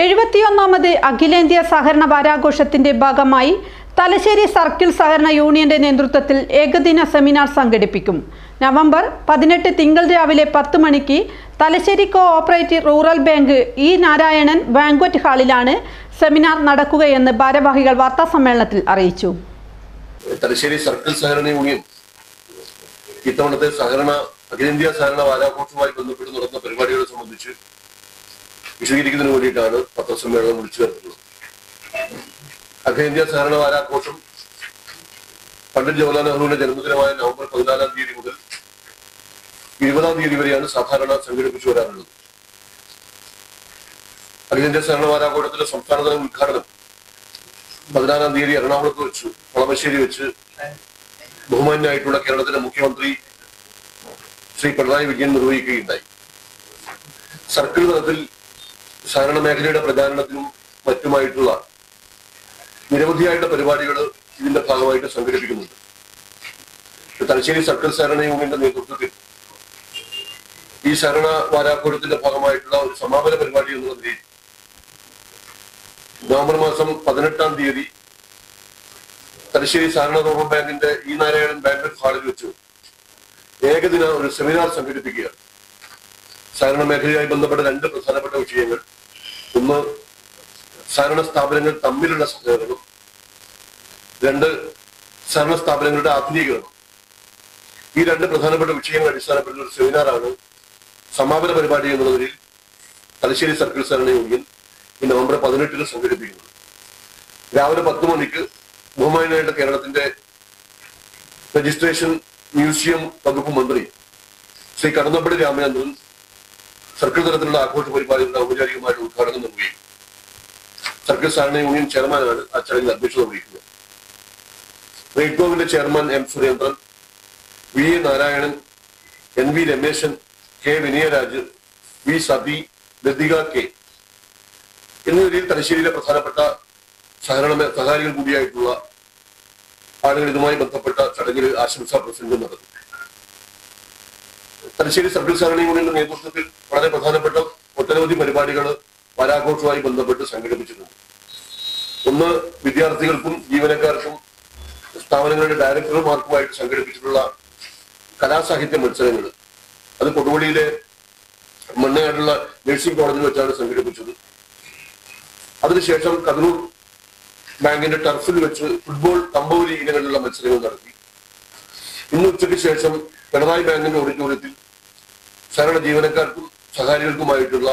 എഴുപത്തിയൊന്നാമത് അഖിലേന്ത്യാ സഹകരണ വാരാഘോഷത്തിന്റെ ഭാഗമായി തലശ്ശേരി സർക്കിൾ സഹകരണ യൂണിയന്റെ നേതൃത്വത്തിൽ ഏകദിന സെമിനാർ സംഘടിപ്പിക്കും. നവംബർ പതിനെട്ട് തിങ്കൾ രാവിലെ പത്ത് മണിക്ക് Thalassery co operative rural bank E Narayanan banquet ഹാളിലാണ് seminar നടക്കുകയെന്ന് ഭാരവാഹികൾ വാർത്താസമ്മേളനത്തിൽ അറിയിച്ചു. തലശ്ശേരി സർക്കിൾ സഹകരണ യൂണിയൻ ഇത്തവണത്തെ സഹകരണ അഖിലേന്ത്യാ സഹകരണ വാരാഘോഷവുമായി ബന്ധപ്പെട്ട് നടന്ന പരിപാടികളെ സംബന്ധിച്ച് വിശദീകരിക്കുന്നതിന് വേണ്ടിയിട്ടാണ് പത്രസമ്മേളനം വിളിച്ചു വരുന്നത് അഖിലേന്ത്യാ സഹകരണ വാരാഘോഷം പണ്ഡിറ്റ് ജവഹർലാൽ നെഹ്റുവിന്റെ ജന്മദിനമായ നവംബർ പതിനാലാം തീയതി മുതൽ ഇരുപതാം തീയതി വരെയാണ് സാധാരണ സംഘടിപ്പിച്ചു വരാറുള്ളത്. അഖിലേന്ത്യാ സഹകരണ വാരാഘോഷത്തിന്റെ സംസ്ഥാനതല ഉദ്ഘാടനം പതിനാലാം തീയതി എറണാകുളത്ത് വെച്ച് കളമശ്ശേരി വെച്ച് ബഹുമാന്യായിട്ടുള്ള കേരളത്തിലെ മുഖ്യമന്ത്രി ശ്രീ പിണറായി വിജയൻ നിർവഹിക്കുകയുണ്ടായി. സർക്കിൾ തലത്തിൽ സഹകരണ മേഖലയുടെ പ്രചാരണത്തിനും മറ്റുമായിട്ടുള്ള നിരവധിയായിട്ടുള്ള പരിപാടികൾ ഇതിന്റെ ഭാഗമായിട്ട് സംഘടിപ്പിക്കുന്നുണ്ട്. തലശ്ശേരി സർക്കിൾ സഹകരണ യൂണിയന്റെ നേതൃത്വത്തിൽ ഈ സഹകരണ വാരാഘോഷത്തിന്റെ ഭാഗമായിട്ടുള്ള ഒരു സമാപന പരിപാടി എന്നുള്ള നിലയിൽ നവംബർ മാസം പതിനെട്ടാം തീയതി തലശ്ശേരി സഹകരണ റൂറൽ ബാങ്കിന്റെ ഈ നാരായണൻ ബാങ്ക് ഹാളിൽ വെച്ച് ഏകദിന ഒരു സെമിനാർ സംഘടിപ്പിക്കുകയാണ്. സഹകരണ മേഖലയുമായി ബന്ധപ്പെട്ട രണ്ട് പ്രധാനപ്പെട്ട വിഷയങ്ങൾ. ഒന്ന് സഹകരണ സ്ഥാപനങ്ങൾ തമ്മിലുള്ള സഹകരണം. രണ്ട് സഹകരണ സ്ഥാപനങ്ങളുടെ ആധുനീകരണം. ഈ രണ്ട് പ്രധാനപ്പെട്ട വിഷയങ്ങൾ അടിസ്ഥാനപ്പെടുന്ന ഒരു സെമിനാറാണ് സമാപന പരിപാടി എന്നുള്ളതിൽ തലശ്ശേരി സർക്കിൾ സഹകരണ യൂണിയൻ ഈ നവംബർ പതിനെട്ടിന് സംഘടിപ്പിക്കുന്നത്. രാവിലെ പത്ത് മണിക്ക് ബഹുമാനായിട്ട് കേരളത്തിന്റെ രജിസ്ട്രേഷൻ മ്യൂസിയം വകുപ്പ് മന്ത്രി ശ്രീ കടന്നപ്പള്ളി രാമചന്ദ്രൻ സർക്കിൾ തലത്തിലുള്ള ആഘോഷ പരിപാടികളുടെ ഔപചാരികമായിട്ട് ഉദ്ഘാടനം നിർവഹിക്കും. സർക്കിൾ സ്ഥാപന യൂണിയൻ ചെയർമാനാണ് ആ ചടങ്ങിൽ അധ്യക്ഷത വഹിക്കുന്നത് റെയ്ഡ്കോവിന്റെ chairman M Surendran V A Narayanan N V Ramesan K Vinayaraj V Sathi Lathika K. എന്നിവരിൽ തലശ്ശേരിയിലെ പ്രധാനപ്പെട്ട സഹകരണ സഹകാരികൾ കൂടിയായിട്ടുള്ള ആളുകൾ ഇതുമായി ബന്ധപ്പെട്ട ചടങ്ങിൽ ആശംസാ പ്രസംഗം നടന്നു തലശ്ശേരി സർക്കിൾ സഹകരണ യൂണിയന്റെ നേതൃത്വത്തിൽ വളരെ പ്രധാനപ്പെട്ട ഒട്ടനവധി പരിപാടികൾ വാരാഘോഷവുമായി ബന്ധപ്പെട്ട് സംഘടിപ്പിച്ചിട്ടുണ്ട്. ഒന്ന് വിദ്യാർത്ഥികൾക്കും ജീവനക്കാർക്കും സ്ഥാപനങ്ങളുടെ ഡയറക്ടർമാർക്കുമായിട്ട് സംഘടിപ്പിച്ചിട്ടുള്ള കലാസാഹിത്യ മത്സരങ്ങൾ അത് കൊടുവള്ളിയിലെ മണ്ണയാടുള്ള നഴ്സിംഗ് കോളേജിൽ വെച്ചാണ് സംഘടിപ്പിച്ചത്. അതിനുശേഷം കണ്ണൂർ ബാങ്കിന്റെ ടർഫിൽ വെച്ച് ഫുട്ബോൾ കമ്പൗലി ഇനങ്ങളിലുള്ള മത്സരങ്ങൾ നടത്തി. ഇന്ന് ഉച്ചയ്ക്ക് ശേഷം പിണറായി ബാങ്കിന്റെ ഓഡിറ്റോറിയത്തിൽ സഹകരണ ജീവനക്കാർക്കും സഹകാരികൾക്കുമായിട്ടുള്ള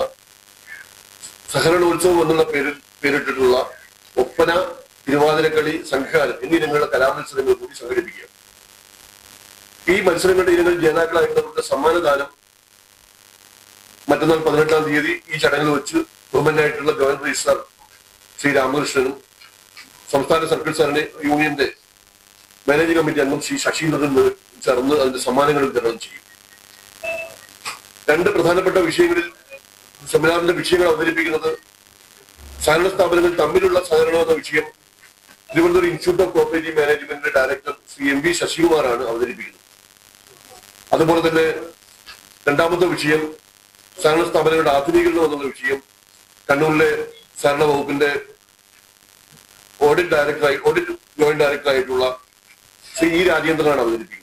സഹകരണോത്സവം എന്നുള്ള പേരിൽ പേരിട്ടിട്ടുള്ള ഒപ്പന തിരുവാതിരക്കളി സംഘകാലം എന്നീ ഇനങ്ങളുടെ കലാമത്സരങ്ങൾ കൂടി സംഘടിപ്പിക്കുക. ഈ മത്സരങ്ങളുടെ ഇനങ്ങളിൽ ജേതാക്കളായിട്ടുള്ളവർക്ക് സമ്മാനദാനം മറ്റന്നാൾ പതിനെട്ടാം തീയതി ഈ ചടങ്ങിൽ വെച്ച് ബഹുമാനായിട്ടുള്ള ഗവർണർ രജിസ്ട്രാർ ശ്രീ രാമകൃഷ്ണനും സംസ്ഥാന സർക്കിൾ സാറിന്റെ യൂണിയന്റെ മാനേജിംഗ് കമ്മിറ്റി അംഗം ശ്രീ ശശീന്ദ്രൻ ചേർന്ന് അതിന്റെ സമ്മാനങ്ങൾ വിതരണം ചെയ്യും. രണ്ട് പ്രധാനപ്പെട്ട വിഷയങ്ങളിൽ സെമിനാറിന്റെ വിഷയങ്ങൾ അവതരിപ്പിക്കുന്നത് സഹകരണ സ്ഥാപനങ്ങൾ തമ്മിലുള്ള സഹകരണം എന്ന വിഷയം തിരുവനന്തപുരം ഇൻസ്റ്റിറ്റ്യൂട്ട് ഓഫ് കോപ്പറേറ്റീവ് മാനേജ്മെന്റിന്റെ ഡയറക്ടർ ശ്രീ എം വി ശശികുമാറാണ് അവതരിപ്പിക്കുന്നത്. അതുപോലെ തന്നെ രണ്ടാമത്തെ വിഷയം സഹകരണ സ്ഥാപനങ്ങളുടെ ആധുനീകരണം എന്നുള്ള വിഷയം കണ്ണൂരിലെ സഹകരണ വകുപ്പിന്റെ ഓഡിറ്റ് ഡയറക്ടറായി ഓഡിറ്റ് ജോയിന്റ് ഡയറക്ടറായിട്ടുള്ള ശ്രീ ഇ രാജേന്ദ്രനാണ് അവതരിപ്പിക്കുന്നത്.